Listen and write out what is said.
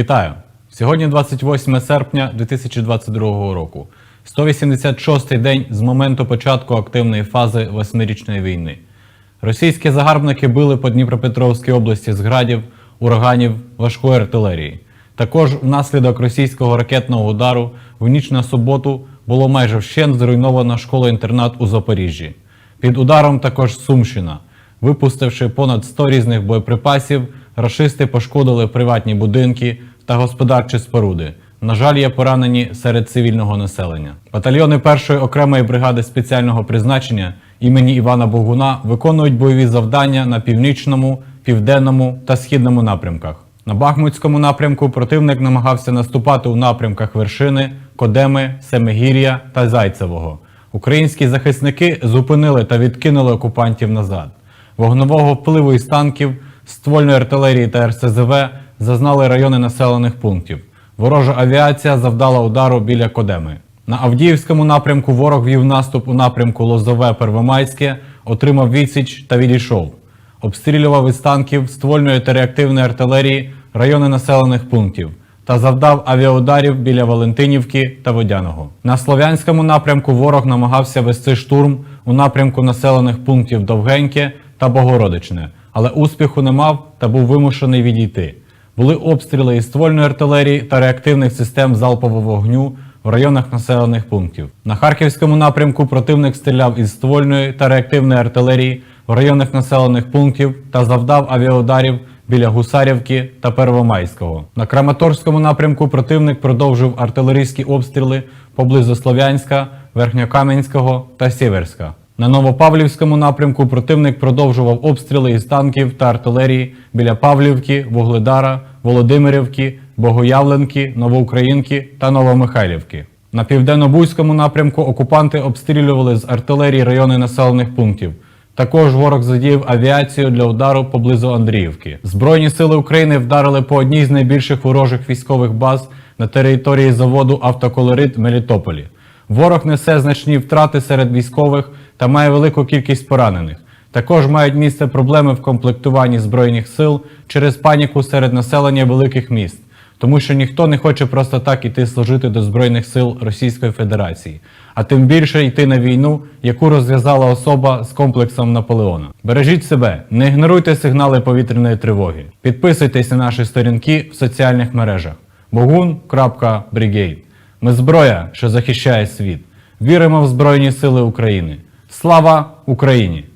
Вітаю! Сьогодні 28 серпня 2022 року. 186-й день з моменту початку активної фази восьмирічної війни. Російські загарбники били по Дніпропетровській області з градів, ураганів, важкої артилерії. Також внаслідок російського ракетного удару в ніч на суботу було майже вщент зруйновано школа-інтернат у Запоріжжі. Під ударом також Сумщина. Випустивши понад 100 різних боєприпасів, рашисти пошкодили приватні будинки та господарчі споруди. На жаль, є поранені серед цивільного населення. Батальйони першої окремої бригади спеціального призначення імені Івана Богуна виконують бойові завдання на північному, південному та східному напрямках. На Бахмутському напрямку противник намагався наступати у напрямках вершини, Кодеми, Семигір'я та Зайцевого. Українські захисники зупинили та відкинули окупантів назад. Вогнового впливу із танків, ствольної артилерії та РСЗВ зазнали райони населених пунктів. Ворожа авіація завдала удару біля Кодеми. На Авдіївському напрямку ворог вів наступ у напрямку Лозове Первомайське, отримав відсіч та відійшов. Обстрілював із танків, ствольної та реактивної артилерії райони населених пунктів та завдав авіаударів біля Валентинівки та Водяного. На Слов'янському напрямку ворог намагався вести штурм у напрямку населених пунктів Довгеньке та Богородичне, але успіху не мав та був вимушений відійти. Були обстріли із ствольної артилерії та реактивних систем залпового вогню в районах населених пунктів. На Харківському напрямку противник стріляв із ствольної та реактивної артилерії в районах населених пунктів та завдав авіаударів біля Гусарівки та Первомайського. На Краматорському напрямку противник продовжив артилерійські обстріли поблизу Слов'янська, Верхньокам'янського та Сіверська. На Новопавлівському напрямку противник продовжував обстріли із танків та артилерії біля Павлівки, Вугледара, Володимирівки, Богоявленки, Новоукраїнки та Новомихайлівки. На південно-бузькому напрямку окупанти обстрілювали з артилерії райони населених пунктів. Також ворог задіяв авіацію для удару поблизу Андріївки. Збройні сили України вдарили по одній з найбільших ворожих військових баз на території заводу Автоколорит Мелітополі. Ворог несе значні втрати серед військових та має велику кількість поранених. Також мають місце проблеми в комплектуванні збройних сил через паніку серед населення великих міст, тому що ніхто не хоче просто так іти служити до Збройних сил Російської Федерації, а тим більше йти на війну, яку розв'язала особа з комплексом Наполеона. Бережіть себе, не ігноруйте сигнали повітряної тривоги. Підписуйтесь на наші сторінки в соціальних мережах bogun.brigade. Ми зброя, що захищає світ. Віримо в Збройні Сили України. Слава Україні!